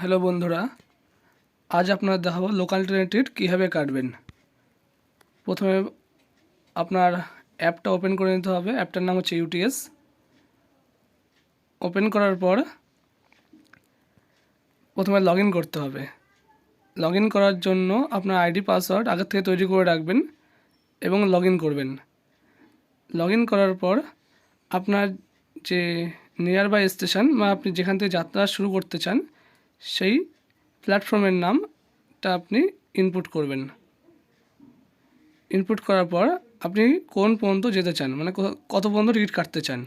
Hello বন্ধুরা, আজ আপনার দেখাবো লোকাল ট্রেনের টিকিট কীভাবে কাটবেন। প্রথমে আপনার অ্যাপটা ওপেন করে নিতে হবে অ্যাপটার নাম হচ্ছে ইউটিএস ওপেন করার পর প্রথমে লগ করতে হবে। লগ করার জন্য আপনার আইডি পাসওয়ার্ড আগের থেকে তৈরি করে রাখবেন এবং লগ করবেন। লগ করার পর আপনার যে নিয়ার বাই স্টেশন বা আপনি যেখান থেকে যাত্রা শুরু করতে চান সেই প্ল্যাটফর্মের নামটা আপনি ইনপুট করবেন। ইনপুট করার পর আপনি কোন পর্যন্ত যেতে চান মানে কত- পর্যন্ত টিকিট কাটতে চান,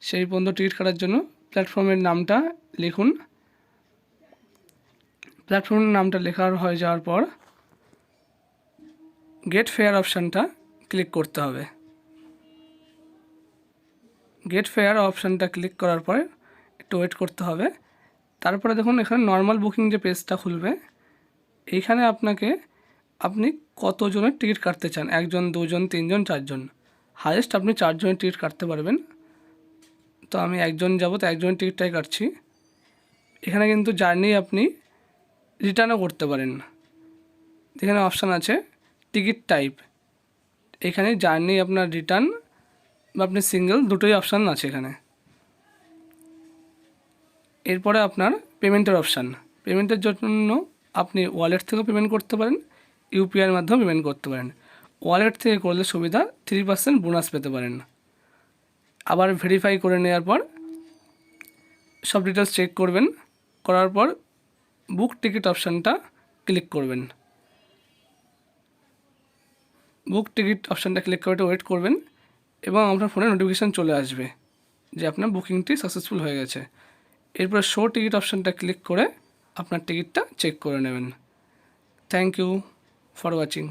সেই পর্যন্ত টিকিট কাটার জন্য প্ল্যাটফর্মের নামটা লিখুন। প্ল্যাটফর্মের নামটা লেখার হয়ে যাওয়ার পর গেট ফেয়ার অপশানটা ক্লিক করতে হবে। গেট ফেয়ার অপশানটা ক্লিক করার পর একটু ওয়েট করতে হবে। তারপরে দেখুন, এখানে নর্মাল বুকিং যে পেজটা খুলবে এইখানে আপনাকে আপনি কতজনের টিকিট কাটতে চান? একজন, দুজন, তিনজন, চারজন। হায়েস্ট আপনি চারজনের টিকিট কাটতে পারবেন। তো আমি একজন যাব, তো একজনের টিকিটটাই কাটছি। এখানে কিন্তু জার্নি আপনি রিটার্নও করতে পারেন। এখানে অপশান আছে টিকিট টাইপ এখানে জার্নি আপনার রিটার্ন বা আপনি সিঙ্গেল দুটোই অপশান আছে এখানে। এরপরে আপনার পেমেন্টের অপশান। পেমেন্টের জন্য আপনি ওয়ালেট থেকেও পেমেন্ট করতে পারেন ইউপিআইয়ের মাধ্যমেও পেমেন্ট করতে পারেন। ওয়ালেট থেকে করলে সুবিধা থ্রি পার্সেন্ট বোনাস পেতে পারেন। আবার ভেরিফাই করে নেওয়ার পর সব ডিটেলস চেক করবেন, করার পর বুক টিকিট অপশানটা ক্লিক করবেন। বুক টিকিট অপশানটা ক্লিক করে ওয়েট করবেন এবং আপনার ফোনে নোটিফিকেশান চলে আসবে যে আপনার বুকিংটি সাকসেসফুল হয়ে গেছে। এরপরে শো টিকিট অপশানটা ক্লিক করে আপনার টিকিটটা চেক করে নেবেন। Thank you for watching